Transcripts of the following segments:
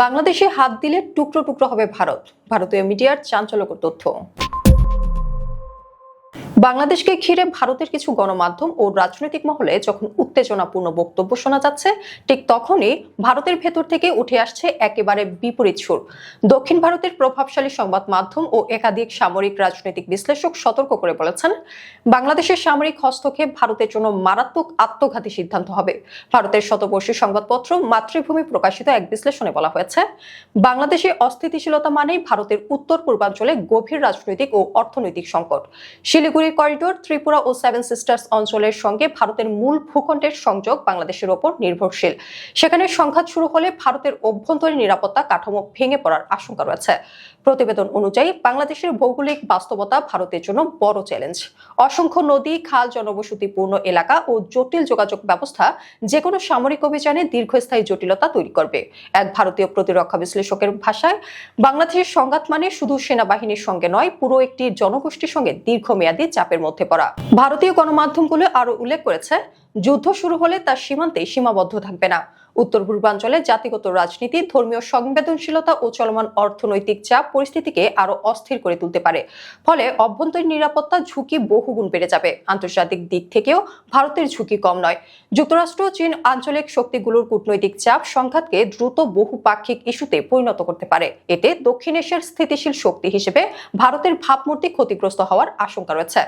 বাংলাদেশে হাত দিলে টুকরো টুকরো হবে ভারত। ভারতীয় মিডিয়ার চাঞ্চল্যকর তথ্য। বাংলাদেশকে ঘিরে ভারতের কিছু গণমাধ্যম ও রাজনৈতিক মহলে যখন উত্তেজনাপূর্ণ বক্তব্য শোনা যাচ্ছে, ঠিক তখনই ভারতের ভেতর থেকে উঠে আসছে একেবারে বিপরীত সুর। দক্ষিণ ভারতের প্রভাবশালী সংবাদ মাধ্যম ও একাধিক সামরিক রাজনৈতিক বিশ্লেষক সতর্ক করে বলেছেন, বাংলাদেশের সামরিক হস্তক্ষেপ ভারতের জন্য মারাত্মক আত্মঘাতী সিদ্ধান্ত হবে। ভারতের শতবর্ষী সংবাদপত্র মাতৃভূমি প্রকাশিত এক বিশ্লেষণে বলা হয়েছে, বাংলাদেশে অস্থিতিশীলতা মানেই ভারতের উত্তর পূর্বাঞ্চলে গভীর রাজনৈতিক ও অর্থনৈতিক সংকট। শিলিগুড়ি করিডোর ত্রিপুরা ও সেভেন সিস্টার্স অঞ্চলের সঙ্গে ভারতের মূল ভূখণ্ডের সংযোগ বাংলাদেশের ওপর নির্ভরশীল। সেখানে সংঘাত শুরু হলে ভারতের অভ্যন্তরীণ নিরাপত্তা কাঠামো ভেঙে পড়ার আশঙ্কা রয়েছে। প্রতিবেদন অনুযায়ী বাংলাদেশের ভৌগোলিক বাস্তবতা ভারতের জন্য বড় চ্যালেঞ্জ। অসংখ্য নদী, খাল, জনবসতিপূর্ণ এলাকা ও জটিল যোগাযোগ ব্যবস্থা যে কোনো সামরিক অভিযানে দীর্ঘস্থায়ী জটিলতা তৈরি করবে। এক ভারতীয় প্রতিরক্ষা বিশ্লেষকের ভাষায়, বাংলাদেশের সংঘাত মানে শুধু সেনাবাহিনীর সঙ্গে নয়, পুরো একটি জনগোষ্ঠীর সঙ্গে দীর্ঘমেয়াদী চাপের মধ্যে পড়া। ভারতীয় গণমাধ্যমগুলো আরও উল্লেখ করেছে, যুদ্ধ শুরু হলে তার সীমান্তে সীমাবদ্ধ থাকবে না। উত্তর পূর্বাঞ্চলে জাতিগত রাজনীতি, ধর্মীয় সংবেদনশীলতা ও চলমান অর্থনৈতিক চাপ পরিস্থিতিকে আরও অস্থির করে তুলতে পারে। ফলে অভ্যন্তরীণ নিরাপত্তা ঝুঁকি বহুগুণ বেড়ে যাবে। আন্তর্জাতিক দিক থেকেও ভারতের ঝুঁকি কম নয়। যুক্তরাষ্ট্র, চীন আঞ্চলিক শক্তিগুলোর কূটনৈতিক চাপ সংঘাতকে দ্রুত বহুপাক্ষিক ইস্যুতে পরিণত করতে পারে। এতে দক্ষিণ এশিয়ার স্থিতিশীল শক্তি হিসেবে ভারতের ভাবমূর্তি ক্ষতিগ্রস্ত হওয়ার আশঙ্কা রয়েছে।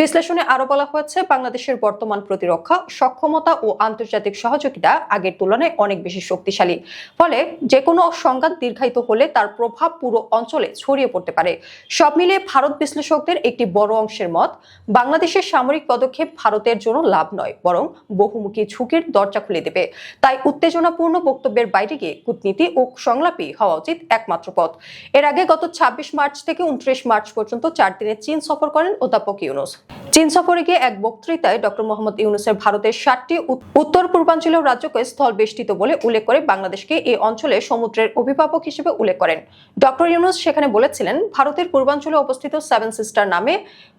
বিশ্লেষণে আরও বলা হয়েছে, বাংলাদেশের বর্তমান প্রতিরক্ষা, সক্ষমতা ও আন্তর্জাতিক সহযোগিতা আগের তুলনায় অনেক বেশি শক্তিশালী। ফলে যে কোনো সংঘাত দীর্ঘায়িত হলে তার প্রভাব পুরো অঞ্চলে ছড়িয়ে পড়তে পারে। সব মিলিয়ে ভারত বিশ্লেষকদের একটি বড় অংশের মত, বাংলাদেশের সামরিক পদক্ষেপ ভারতের জন্য লাভ নয়, বরং বহুমুখী ঝুঁকির দরজা খুলে দেবে। তাই উত্তেজনাপূর্ণ বক্তব্যের বাইরে গিয়ে কূটনীতি ও সংলাপই হওয়া উচিত একমাত্র পথ। এর আগে গত ছাব্বিশ মার্চ থেকে উনত্রিশ মার্চ পর্যন্ত চার দিনের চীন সফর করেন অধ্যাপক ইউনুস। চীন সফরে গিয়ে এক বক্তৃতায় ডক্টর মোহাম্মদ ইউনুসের ভারতের ষাটটি উত্তর পূর্বাঞ্চলীয় রাজ্যকে স্থল বেষ্টিত বলে উল্লেখ করে বাংলাদেশকে এই অঞ্চলে সমুদ্রের অভিভাবক হিসেবে উল্লেখ করেন। ডক্টর ইউনুস সেখানে বলেছিলেন, ভারতের পূর্বাঞ্চলে অবস্থিত সেভেন সিস্টার নামে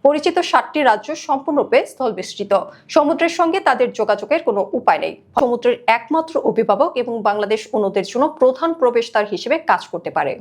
পরিচিত ষাটটি রাজ্য সম্পূর্ণরূপে স্থল বেষ্টিত সমুদ্রের সঙ্গে তাদের যোগাযোগের কোনো উপায় নেই। সমুদ্রের একমাত্র অভিভাবক এবং বাংলাদেশ অন্যদের জন্য প্রধান প্রবেশদ্বার হিসেবে কাজ করতে পারে।